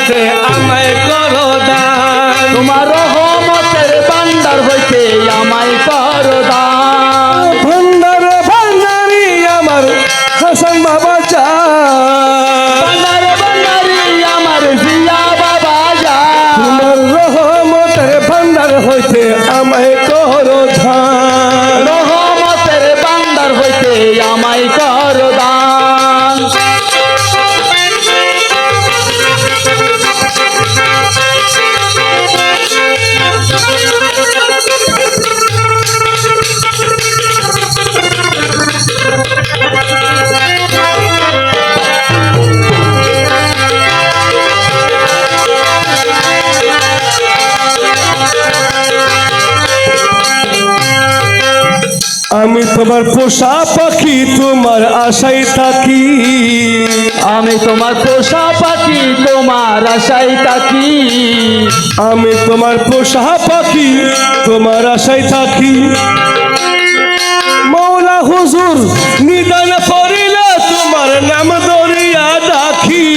তোমার রহমতে বান্দার তোমার পোষা পাখি তোমার আশায় থাকি। আমি তোমার পোষা পাখি তোমার আশাই থাকি। আমি তোমার পোষা পাখি তোমার আশায় থাকি। মৌলা হুজুর নিদান পড়িলে তোমার নাম দরিয়া ডাকি।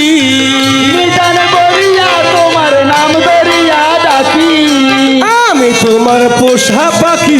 নিদান বলিয়া তোমার নাম দরিয়া ডাকি। আমি তোমার পোষা পাখি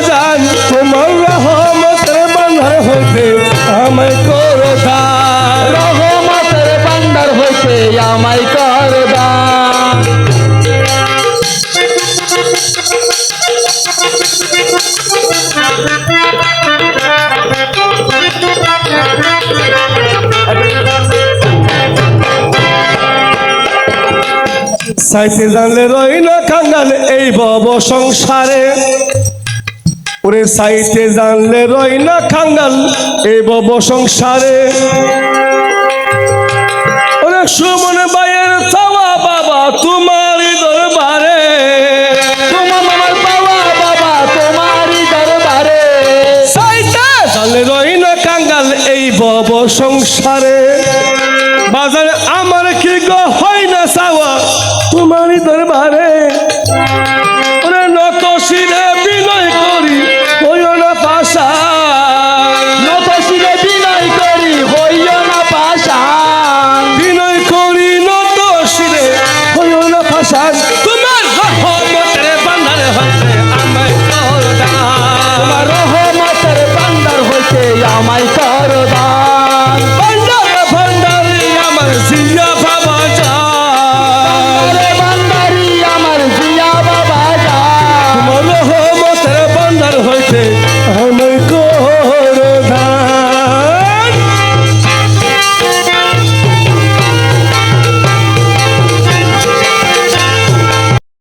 জিয়া বাবা জান তোমার রহমতের বান্দার হতে আমায় করো রহমতের বান্দার হইতে আমায় করো দান। সাইতে জানলে রই না কাঙ্গাল এই বব সংসারে। ওরে সাইতে জানলে রই না কাঙ্গাল এই বব সংসারে। ওরে সুমন বাইয়ের চাওয়া বাবা তোমার দরবারে। জানলে রই না কাঙ্গাল এই বব সংসারে।